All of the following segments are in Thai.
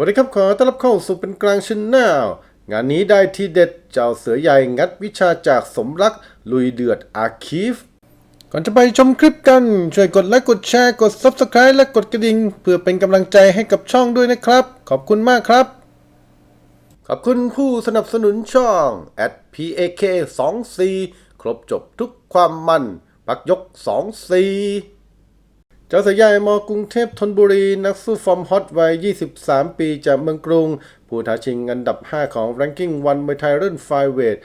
วัสดีครับขอต้อนรับเข้าสู่เป็นกลางชนแนลงานนี้ได้ที่เด็ดเจ้าเสือใหญ่งัดวิชาจากสมรักลุยเดือดอาคีฟ ก่อนจะไปชมคลิปกัน ช่วยกดไลค์กดแชร์กด Subscribe และกดกระดิ่งเพื่อเป็นกำลังใจให้กับช่องด้วยนะครับ ขอบคุณมากครับ ขอบคุณผู้สนับสนุนช่อง @pak 2 4ครบจบทุกความมัน ปักยก2 4 เจ้าเสือใหญ่มอกรุงเทพธนบุรี นักสู้ฟอร์มฮอตวัย 23 ปีจากเมืองกรุง ผู้ท้าชิงอันดับ 5 ของแรงกิ้งวันมวยไทยรุ่นไฟเวท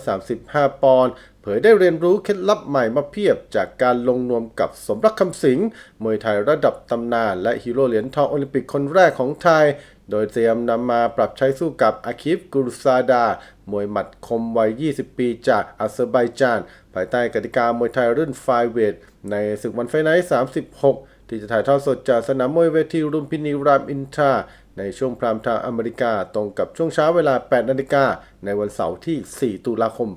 125-135 ปอนด์ เผยได้เรียนรู้เคล็ดลับใหม่มาเพียบจากการลงนวมกับสมรักคำสิงมวยไทยระดับตำนาน และฮีโร่เหรียญทองโอลิมปิกคนแรกของไทย โดยเตรียมนำมาปรับใช้สู้กับอาคิฟกุรุซาดา มวยหมัดคมวัย 20 ปีจากอาเซอร์ไบจาน ภายใต้กติกามวยไทยรุ่นไฟเวท ในศึกวันไฟไนท์36 ที่จะถ่ายทอดสดจากสนามมวยเวทีรุมพินีรามอินทรา ในช่วงพรามไทม์อเมริกาตรงกับช่วงเช้าเวลา 8 นาฬิกาในวันเสาร์ที่ 4 ตุลาคม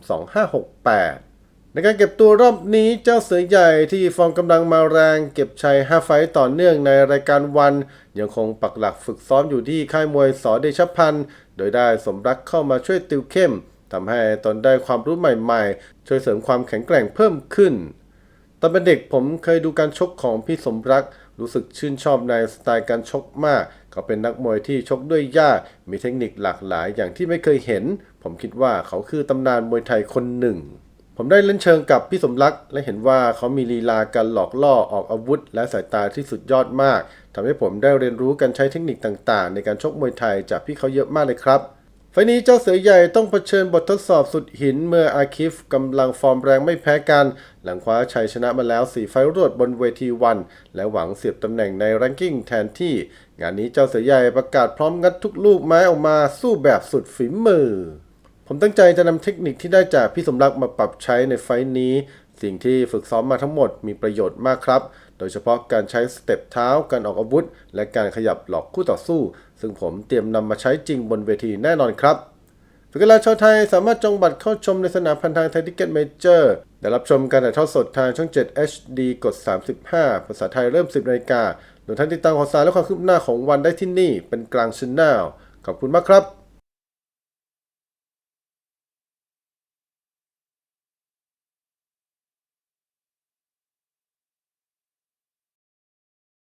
2568ในการเก็บตัวรอบนี้เจ้าเสือใหญ่ที่ฟอร์มกำลังมาแรงเก็บชัย 5 ไฟต์ต่อเนื่องในรายการวัน ยังคงปักหลักฝึกซ้อมอยู่ที่ค่ายมวยสอเดชพันธ์โดยได้สมรักเข้ามาช่วยติวเข้มทำให้ตนได้ความรู้ใหม่ๆ ช่วยเสริมความแข็งแกร่งเพิ่มขึ้น ตอนเป็นเด็กผมเคยดูการชกของพี่สมรักรู้สึกชื่นชอบในสไตล์การชกมาก เขาเป็นนักมวยที่ชกด้วยยากมีเทคนิคหลากหลายอย่างที่ไม่เคยเห็น ผมคิดว่าเขาคือตำนานมวยไทยคนหนึ่ง ผมได้เล่นเชิงกับพี่สมรัก และเห็นว่าเขามีลีลาการหลอกล่อออกอาวุธ และสายตาที่สุดยอดมากทำให้ผมได้เรียนรู้การใช้เทคนิคต่างๆ ในการชกมวยไทยจากพี่เขาเยอะมากเลยครับ ไฟนี้เจ้าเสือใหญ่ต้องเผชิญบททดสอบสุดหินเมื่ออาคิฟกำลังฟอร์มแรงไม่แพ้กัน หลังคว้าชัยชนะมาแล้ว 4 ไฟรวดบนเวทีวัน และหวังเสียบตำแหน่งในแรงกิ้งแทนที่ งานนี้เจ้าเสือใหญ่ประกาศพร้อมงัดทุกลูกไม้ออกมาสู้แบบสุดฝีมือ ผมตั้งใจจะนำเทคนิคที่ได้จากพี่สมรักมาปรับใช้ในไฟนี้สิ่งที่ฝึกซ้อมมาทั้งหมดมีประโยชน์มากครับ โดยเฉพาะการใช้สเต็ปเท้า การออกอาวุธ และการขยับหลอกคู่ต่อสู้ ซึ่งผมเตรียมนำมาใช้จริงบนเวทีแน่นอนครับฝึกกีฬาชาวไทยสามารถจองบัตรเข้าชมในสนามพันทางไทยทิเก็ตเมเจอร์ได้รับชมการถ่ายทอดสดทางช่อง 7 HD กด 35 ภาษาไทยเริ่ม 10นาฬิการวมทั้งติดตามข่าวสารและความคืบหน้าของวันได้ที่นี่เป็นกลางช n แนลขอบคุณมากครับ